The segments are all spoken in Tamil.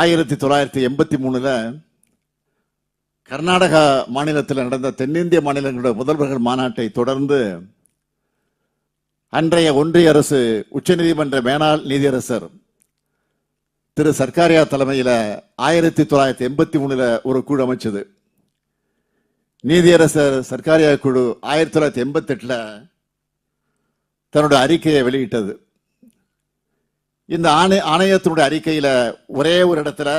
ஆயிரத்தி தொள்ளாயிரத்தி எண்பத்தி மூணுல கர்நாடகா மாநிலத்தில் நடந்த தென்னிந்திய மாநிலங்களுடைய முதல்வர்கள் மாநாட்டை தொடர்ந்து அன்றைய ஒன்றிய அரசு உச்சநீதிமன்ற மேனாள் நீதியரசர் திரு சர்க்காரியா தலைமையில் ஆயிரத்தி தொள்ளாயிரத்தி எண்பத்தி மூணில் ஒரு குழு அமைச்சது. நீதியரசர் சர்க்காரியா குழு ஆயிரத்தி தொள்ளாயிரத்தி எண்பத்தெட்டில் தன்னுடைய அறிக்கையை வெளியிட்டது. இந்த ஆணை ஆணையத்தினுடைய அறிக்கையில் ஒரே ஒரு இடத்துல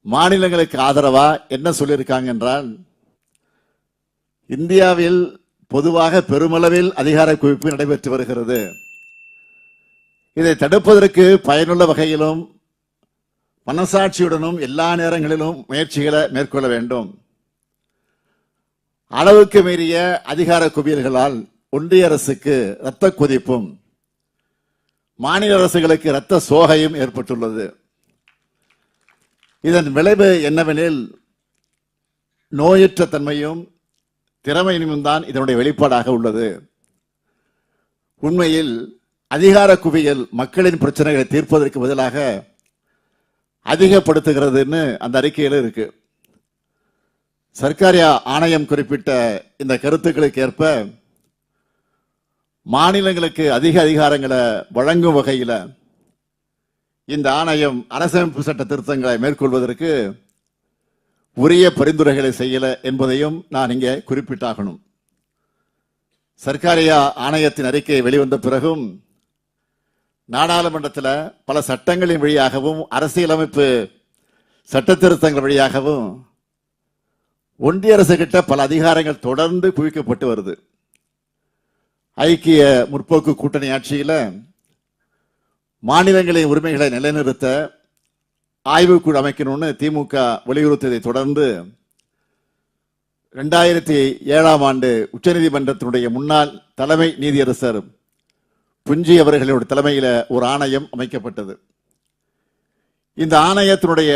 மாநிலங்களுக்கு ஆதரவாக என்ன சொல்லியிருக்காங்க என்றால் இந்தியாவில் பொதுவாக பெருமளவில் அதிகார குவிப்பு நடைபெற்று வருகிறது. இதை தடுப்பதற்கு பயனுள்ள வகையிலும் மனசாட்சியுடனும் எல்லா நேரங்களிலும் முயற்சிகளை மேற்கொள்ள வேண்டும். அளவுக்கு மீறிய அதிகார குவியல்களால் ஒன்றிய அரசுக்கு இரத்த கொதிப்பும் மாநில அரசுகளுக்கு இரத்த சோகையும் ஏற்பட்டுள்ளது. இதன் விளைவு என்னவெனில் நோயற்ற தன்மையும் திறமையும் தான் இதனுடைய வெளிப்பாடாக உள்ளது. உண்மையில் அதிகார குவியல் மக்களின் பிரச்சனைகளை தீர்ப்பதற்கு பதிலாக அதிகப்படுத்துகிறதுன்னு அந்த அறிக்கையில் இருக்கு. சர்க்காரியா ஆணையம் குறிப்பிட்ட இந்த கருத்துக்களுக்கு ஏற்ப மாநிலங்களுக்கு அதிக அதிகாரங்களை வழங்கும் வகையில் இந்த ஆணையம் அரசமைப்பு சட்ட திருத்தங்களை மேற்கொள்வதற்கு உரிய பரிந்துரைகளை செய்யல என்பதையும் நான் இங்கே குறிப்பிட்டாகணும். சர்க்காரியா ஆணையத்தின் அறிக்கை வெளிவந்த பிறகும் நாடாளுமன்றத்தில் பல சட்டங்களின் வழியாகவும் அரசியலமைப்பு சட்ட திருத்தங்கள் வழியாகவும் ஒன்றிய அரசு கிட்ட பல அதிகாரங்கள் தொடர்ந்து குவிக்கப்பட்டு வருது. ஐக்கிய முற்போக்கு கூட்டணி ஆட்சியில் மாநிலங்களின் உரிமைகளை நிலைநிறுத்த ஆய்வுக்குழு அமைக்கணும்னு திமுக வலியுறுத்தியதை தொடர்ந்து ரெண்டாயிரத்தி ஏழாம் ஆண்டு உச்சநீதிமன்றத்தினுடைய முன்னாள் தலைமை நீதியரசர் புஞ்சி அவர்களுடைய தலைமையில் ஒரு ஆணையம் அமைக்கப்பட்டது. இந்த ஆணையத்தினுடைய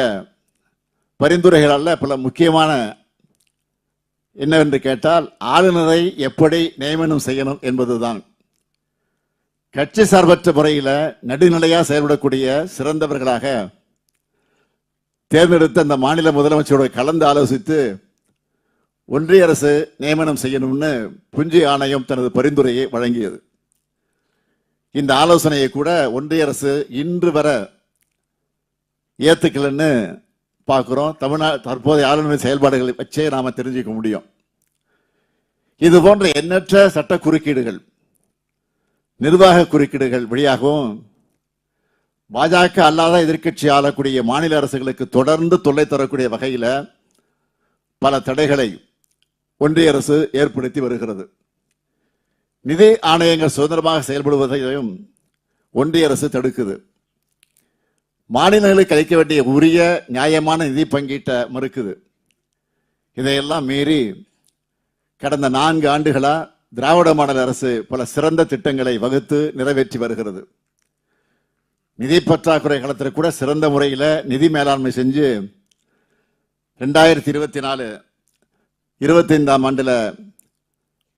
பரிந்துரைகளால் பல முக்கியமான என்னவென்று கேட்டால் ஆளுநரை எப்படி நியமனம் செய்யணும் என்பதுதான். கட்சி சார்பற்ற முறையில் நடுநிலையாக செயல்படக்கூடிய சிறந்தவர்களாக தேர்ந்தெடுத்த அந்த மாநில முதலமைச்சரோட கலந்து ஆலோசித்து ஒன்றிய அரசு நியமனம் செய்யணும்னு புஞ்சி ஆணையம் தனது பரிந்துரையை வழங்கியது. இந்த ஆலோசனையை கூட ஒன்றிய அரசு இன்று வர ஏத்துக்கலன்னு பார்க்குறோம். தமிழ்நாடு தற்போதைய ஆளுநர் செயல்பாடுகளை வச்சே நாம் தெரிஞ்சுக்க முடியும். இது போன்ற எண்ணற்ற சட்ட குறுக்கீடுகள் நிர்வாக குறுக்கீடுகள் வழியாகவும் பாஜக அல்லாத எதிர்க்கட்சி ஆளக்கூடிய மாநில அரசுகளுக்கு தொடர்ந்து தொல்லை தரக்கூடிய வகையில் பல தடைகளை ஒன்றிய அரசு ஏற்படுத்தி வருகிறது. நிதி ஆணையங்கள் சுதந்திரமாக செயல்படுவதையும் ஒன்றிய அரசு தடுக்குது. மாநிலங்களுக்கு அளிக்க வேண்டிய உரிய நியாயமான நிதி பங்கீட்டை மறுக்குது. இதையெல்லாம் மீறி கடந்த நான்கு ஆண்டுகளாக திராவிட மாடல் அரசு பல சிறந்த திட்டங்களை வகுத்து நிறைவேற்றி வருகிறது. நிதி பற்றாக்குறை காலத்தில் கூட சிறந்த முறையில் நிதி மேலாண்மை செஞ்சு ரெண்டாயிரத்தி இருபத்தி நாலு இருபத்தைந்தாம் ஆண்டில்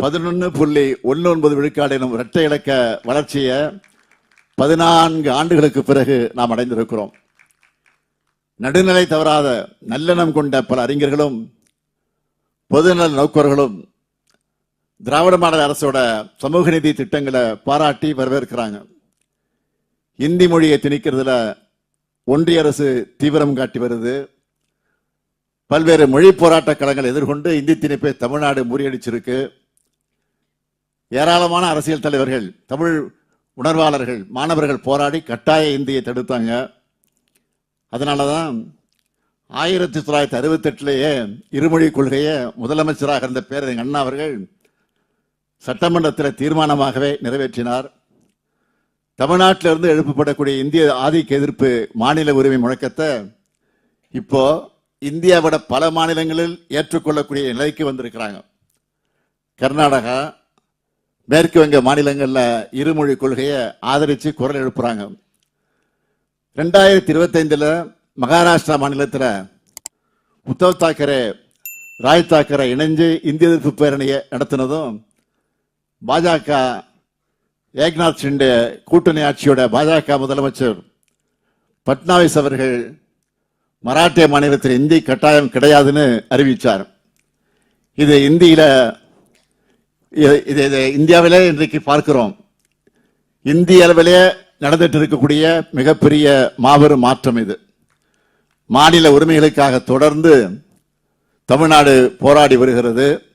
பதினொன்று புள்ளி ஒன்று ஒன்பது விழுக்காடு எனும் இரட்டை இலக்க வளர்ச்சியை பதினான்கு ஆண்டுகளுக்கு பிறகு நாம் அடைந்திருக்கிறோம். நடுநிலை தவறாத நல்லெண்ணம் கொண்ட பல அறிஞர்களும் பொதுநல நோக்கர்களும் திராவிட மாடல் அரசோட சமூக நீதி திட்டங்களை பாராட்டி வரவேற்கிறாங்க. இந்தி மொழியை திணிக்கிறதுல ஒன்றிய அரசு தீவிரம் காட்டி வருது. பல்வேறு மொழி போராட்ட களங்களை எதிர்கொண்டு இந்தி திணிப்பை தமிழ்நாடு முறியடிச்சிருக்கு. ஏராளமான அரசியல் தலைவர்கள் தமிழ் உணர்வாளர்கள் மாணவர்கள் போராடி கட்டாய இந்தியை தடுத்தாங்க. அதனால தான் ஆயிரத்தி தொள்ளாயிரத்தி அறுபத்தெட்டுலேயே இருமொழி கொள்கையை முதலமைச்சராக இருந்த பேரறிஞர் அண்ணா அவர்கள் சட்டமன்றத்தில் தீர்மானமாகவே நிறைவேற்றினார். தமிழ்நாட்டிலிருந்து எழுப்பப்படக்கூடிய இந்திய ஆதிக்க எதிர்ப்பு மாநில உரிமை முழக்கத்தை இப்போ இந்தியாவோட பல மாநிலங்களில் ஏற்றுக்கொள்ளக்கூடிய நிலைக்கு வந்திருக்கிறாங்க. கர்நாடகா மேற்கு வங்க மாநிலங்களில் இருமொழி கொள்கையை ஆதரித்து குரல் எழுப்புறாங்க. ரெண்டாயிரத்தி இருபத்தைந்தில் மகாராஷ்டிரா மாநிலத்தில் உத்தவ் தாக்கரே ராய் தாக்கரே இணைஞ்சு இந்திய எதிர்ப்பு பேரணியை நடத்தினதும் பாஜக ஏக்நாத் ஷிண்டே கூட்டணி ஆட்சியோட பாஜக முதலமைச்சர் பட்னாவிஸ் அவர்கள் மராட்டிய மாநிலத்தில் இந்தி கட்டாயம் கிடையாதுன்னு அறிவித்தார் இது இந்தியில் இது இது இந்தியாவிலே இன்றைக்கு பார்க்கிறோம். இந்திய அளவிலே நடந்துட்டு இருக்கக்கூடிய மிகப்பெரிய மாபெரும் மாற்றம் இது. மாநில உரிமைகளுக்காக தொடர்ந்து தமிழ்நாடு போராடி வருகிறது.